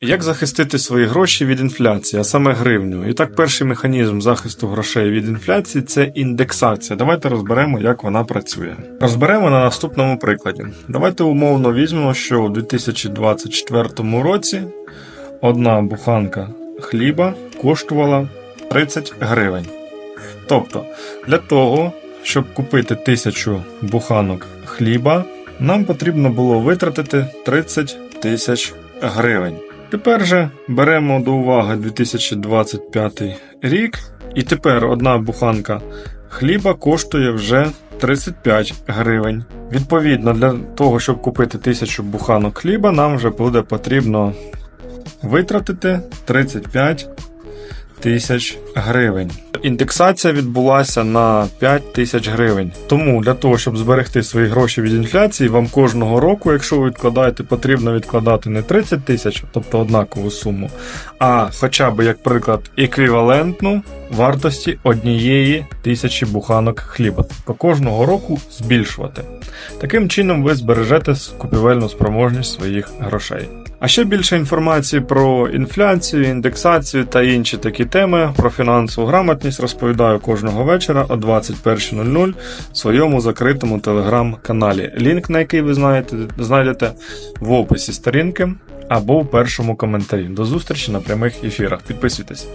Як захистити свої гроші від інфляції, а саме гривню? І так, перший механізм захисту грошей від інфляції це індексація. Давайте розберемо, як вона працює. Розберемо на наступному прикладі. Давайте умовно візьмемо, що у 2024 році одна буханка хліба коштувала 30 гривень. Тобто, для того, щоб купити тисячу буханок хліба, нам потрібно було витратити 30 тисяч гривень. Тепер же беремо до уваги 2025 рік, і тепер одна буханка хліба коштує вже 35 гривень. Відповідно, для того, щоб купити тисячу буханок хліба, нам вже буде потрібно витратити 35 тисяч гривень. Індексація відбулася на 5 тисяч гривень. Тому для того, щоб зберегти свої гроші від інфляції, вам кожного року, якщо ви відкладаєте, потрібно відкладати не 30 тисяч, тобто однакову суму, а хоча б, як приклад, еквівалентну вартості однієї тисячі буханок хліба. Тобто кожного року збільшувати. Таким чином ви збережете купівельну спроможність своїх грошей. А ще більше інформації про інфляцію, індексацію та інші такі теми про фінансову грамотність розповідаю кожного вечора о 21.00 в своєму закритому телеграм-каналі. Лінк на який ви знаєте, знайдете в описі сторінки або в першому коментарі. До зустрічі на прямих ефірах. Підписуйтесь.